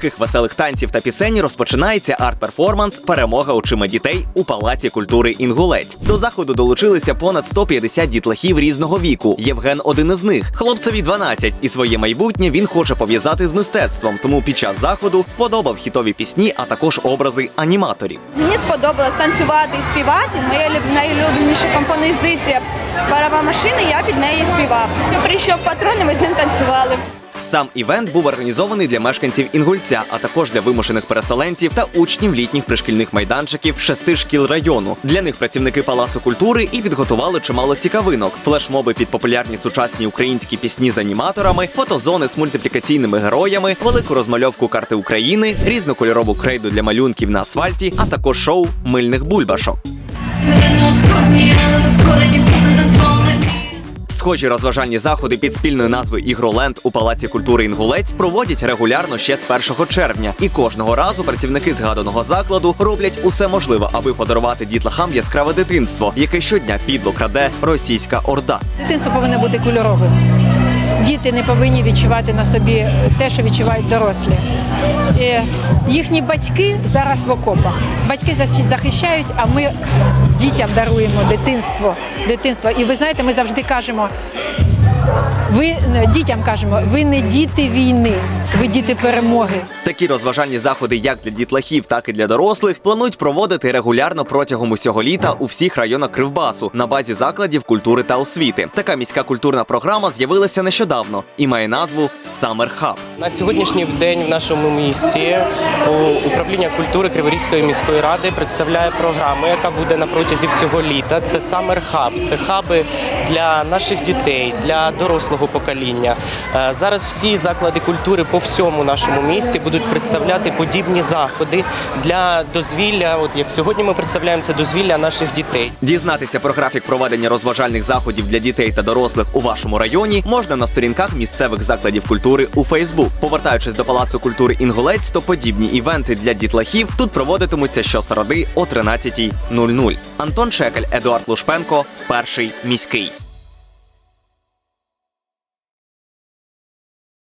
таких веселих танців та пісень розпочинається арт-перформанс Перемога очима дітей у палаці культури Інгулець. До заходу долучилися понад 150 дітлахів різного віку. Євген один із них. Хлопцеві 12, і своє майбутнє він хоче пов'язати з мистецтвом. Тому під час заходу вподобав хітові пісні, а також образи аніматорів. Мені сподобалось танцювати і співати. Моя люб- найулюбленіша композиція парова машина, я під неї співав. Прийшов патрон, і ми з ним танцювали. Сам івент був організований для мешканців Інгульця, а також для вимушених переселенців та учнів літніх пришкільних майданчиків шести шкіл району. Для них працівники палацу культури і підготували чимало цікавинок: флешмоби під популярні сучасні українські пісні з аніматорами, фотозони з мультиплікаційними героями, велику розмальовку карти України, різнокольорову крейду для малюнків на асфальті, а також шоу мильних бульбашок. Сильно скромні, але не дозволені. Схожі розважальні заходи під спільною назвою Ігроленд у Палаці культури Інгулець проводять регулярно ще з 1 червня. І кожного разу працівники згаданого закладу роблять усе можливе, аби подарувати дітлахам яскраве дитинство, яке щодня підло краде російська орда. Дитинство повинно бути кольоровим. Діти не повинні відчувати на собі те, що відчувають дорослі. І їхні батьки зараз в окопах. Батьки захищають, а ми дітям даруємо дитинство. дитинство. І ви знаєте, ми завжди кажемо. Ви дітям кажемо, ви не діти війни, ви діти перемоги. Такі розважальні заходи, як для дітлахів, так і для дорослих, планують проводити регулярно протягом усього літа у всіх районах Кривбасу на базі закладів культури та освіти. Така міська культурна програма з'явилася нещодавно і має назву Summer Hub. На сьогоднішній день в нашому місті управління культури Криворізької міської ради представляє програму, яка буде на протязі всього літа. Це Summer Hub. Це хаби для наших дітей, для дорослого покоління. Е, Зараз всі заклади культури по всьому нашому місті будуть представляти подібні заходи для дозвілля. От як сьогодні ми представляємо це дозвілля наших дітей. Дізнатися про графік проведення розважальних заходів для дітей та дорослих у вашому районі можна на сторінках місцевих закладів культури у Фейсбук. Повертаючись до Палацу культури Інгулець, то подібні івенти для дітлахів тут проводитимуться щосереди о 13.00. Антон Шекель, Едуард Лушпенко, перший міський.